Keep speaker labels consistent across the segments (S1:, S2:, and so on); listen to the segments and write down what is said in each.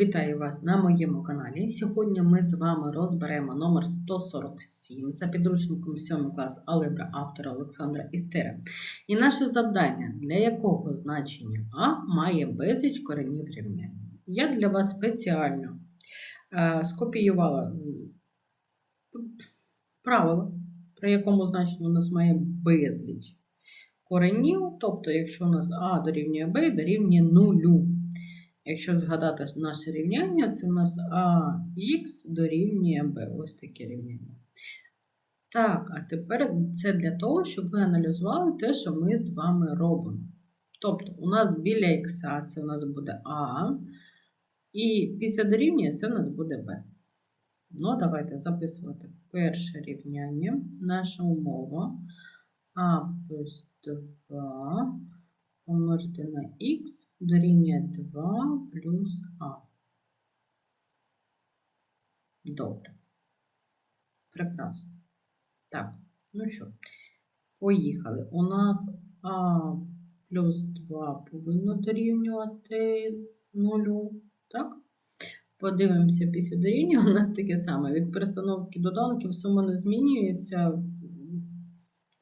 S1: Вітаю вас на моєму каналі. Сьогодні ми з вами розберемо номер 147 за підручником 7 клас Алебра автора Олександра Істера. І наше завдання, для якого значення А має безліч коренів рівняння. Я для вас спеціально е, скопіювала правило, при якому значенні у нас має безліч коренів, тобто, якщо у нас А дорівнює Б, дорівнює нулю. Якщо згадати наше рівняння, це у нас АХ дорівнює Б. Ось таке рівняння. Так, а тепер це для того, щоб ви аналізували те, що ми з вами робимо. Тобто, у нас біля х це у нас буде А, і після дорівнює це у нас буде Б. Ну, давайте записувати перше рівняння. Наша умова А плюс 2 помножити на х дорівнює 2 плюс а. Добре. Прекрасно. Так, ну що, поїхали. У нас а плюс 2 повинно дорівнювати 0. Так? Подивимося після дорівнювання. У нас таке саме. Від перестановки доданків сума не змінюється.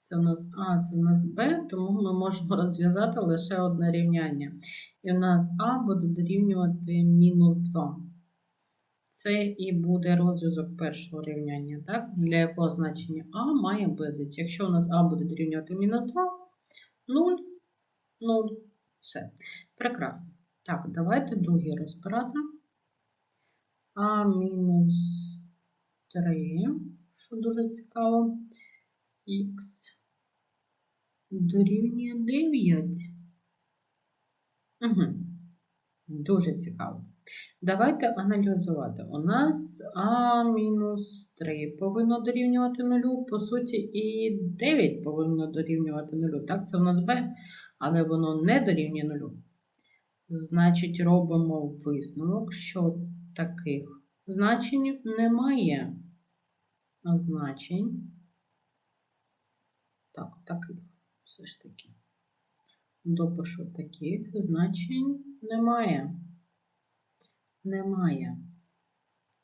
S1: Це у нас А, це у нас Б, тому ми можемо розв'язати лише одне рівняння. І у нас А буде дорівнювати мінус 2. Це і буде розв'язок першого рівняння, так? для якого значення А має безліч. Якщо у нас А буде дорівнювати мінус 2, 0, 0. Все. Прекрасно. Так, давайте другий розбирати. А мінус 3, що дуже цікаво. Х дорівнює 9. Угу. Дуже цікаво. Давайте аналізувати. У нас А-3 повинно дорівнювати 0, по суті, і 9 повинно дорівнювати 0. Так, це у нас Б, але воно не дорівнює 0. Значить, робимо висновок, що таких значень немає. Значень. Так, таких все ж таки. Допишу таких значень немає. Немає.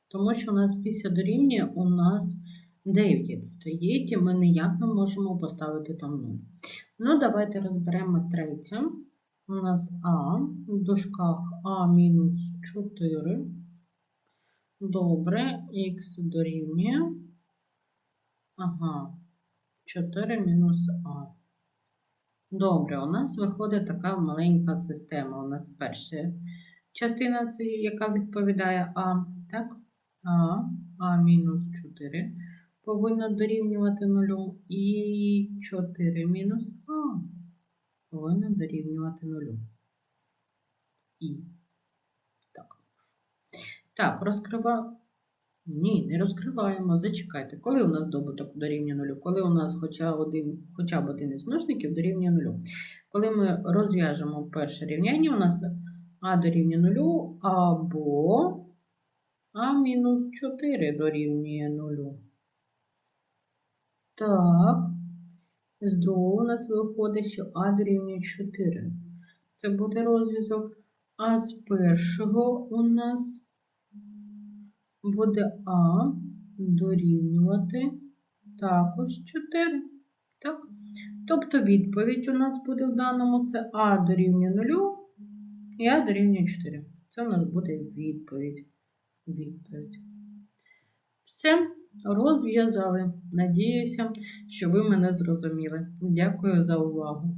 S1: Тому що у нас після дорівнює у нас 9 стоїть, і ми ніяк не можемо поставити там 0. Ну, давайте розберемо третє. У нас А в дужках А мінус 4. Добре, х дорівнює. Ага. 4 мінус А. Добре, у нас виходить така маленька система. У нас перша частина, яка відповідає А. Так? А, А мінус 4 повинна дорівнювати 0. І 4 мінус А повинна дорівнювати 0. І. Так. Так, розкриваю. Ні, не розкриваємо. Зачекайте. Коли у нас добуток дорівнює нулю? Коли у нас хоча, один, хоча б один із множників дорівнює нулю. Коли ми розв'яжемо перше рівняння, у нас а дорівнює нулю або а мінус 4 дорівнює нулю. Так. З другого у нас виходить, що а дорівнює 4. Це буде розв'язок. А з першого у нас буде А дорівнювати також 4. Так? Тобто відповідь у нас буде в даному це А дорівнює 0 і А дорівнює 4. Це у нас буде відповідь. Відповідь. Все, розв'язали. Надіюся, що ви мене зрозуміли. Дякую за увагу.